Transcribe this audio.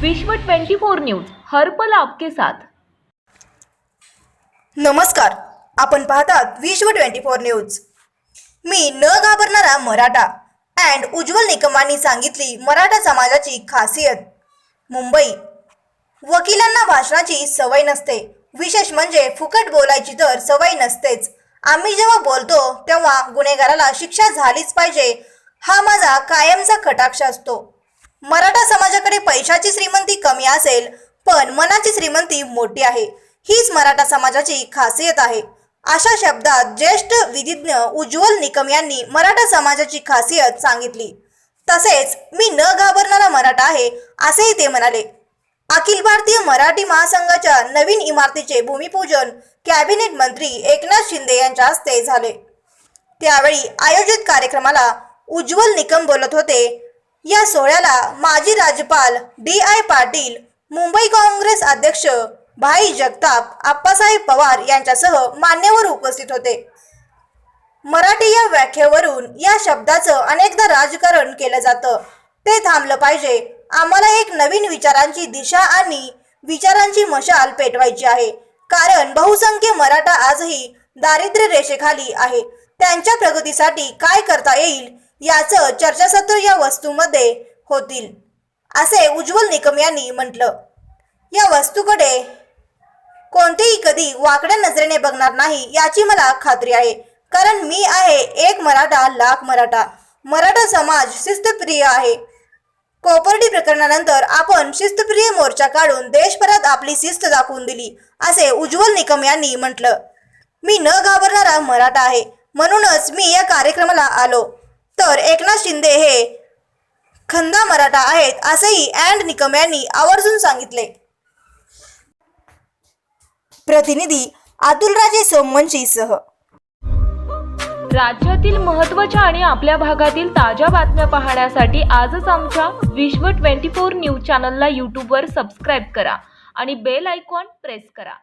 विश्व 24 न्यूज हर पल आपके साथ. नमस्कार आपण पाहतात विश्व ट्वेंटी फोर न्यूज. मी न घाबरणारा मराठा अँड उज्ज्वल निकमांनी सांगितली मराठा समाजाची खासियत. मुंबई. वकिलांना भाषणाची सवय नसते. विशेष म्हणजे फुकट बोलायची तर सवय नसतेच. आम्ही जेव्हा बोलतो तेव्हा गुन्हेगाराला शिक्षा झालीच पाहिजे. हा माझा कायमचा कटाक्ष असतो. मराठा समाजाकडे पैशाची श्रीमंती कमी असेल पण मनाची श्रीमंती मोठी आहे. हीच मराठा समाजाची खासियत आहे. अशा शब्दात ज्येष्ठ विधिज्ञ उज्ज्वल निकम यांनी मराठा समाजाची खासियत सांगितली. तसेच मी न घाबरणारा मराठा आहे असेही ते म्हणाले. अखिल भारतीय मराठी महासंघाच्या नवीन इमारतीचे भूमिपूजन कॅबिनेट मंत्री एकनाथ शिंदे यांच्या हस्ते झाले. त्यावेळी आयोजित कार्यक्रमाला उज्ज्वल निकम बोलत होते. या सोहळ्याला माजी राज्यपाल डी आय पाटील मुंबई काँग्रेस अध्यक्ष भाई जगताप आप्पासाहेब पवार यांच्यासह मान्यवर उपस्थित होते. मराठी या व्याख्येवरून या शब्दाचं अनेकदा राजकारण केलं जातं. ते थांबलं पाहिजे. आम्हाला एक नवीन विचारांची दिशा आणि विचारांची मशाल पेटवायची आहे. कारण बहुसंख्य मराठा आजही दारिद्र्य रेषेखाली आहे. त्यांच्या प्रगतीसाठी काय करता येईल याचं चर्चासत्र या वस्तूमध्ये होतील असे उज्ज्वल निकम यांनी म्हटलं. या वस्तूकडे कोणतेही कधी वाकड्या नजरेने बघणार नाही याची मला खात्री आहे. कारण मी आहे एक मराठा लाख मराठा. मराठा समाज शिस्तप्रिय आहे. कोपर्डी प्रकरणानंतर आपण शिस्तप्रिय मोर्चा काढून देशभरात आपली शिस्त दाखवून दिली असे उज्ज्वल निकम यांनी म्हटलं. मी न घाबरणारा मराठा आहे. म्हणूनच मी या कार्यक्रमाला आलो. तर एकनाथ शिंदे हे खंदा मराठा आहेत असेही अँड निकम यांनी आवर्जून सांगितले. प्रतिनिधी अतुलराजे सोमवंशी सह राज्यातील महत्त्वाच्या आणि आपल्या भागातील ताज्या बातम्या पाहण्यासाठी आजच आमच्या विश्व 24 न्यूज चॅनलला यूट्यूबवर सबस्क्राईब करा आणि बेल आयकॉन प्रेस करा.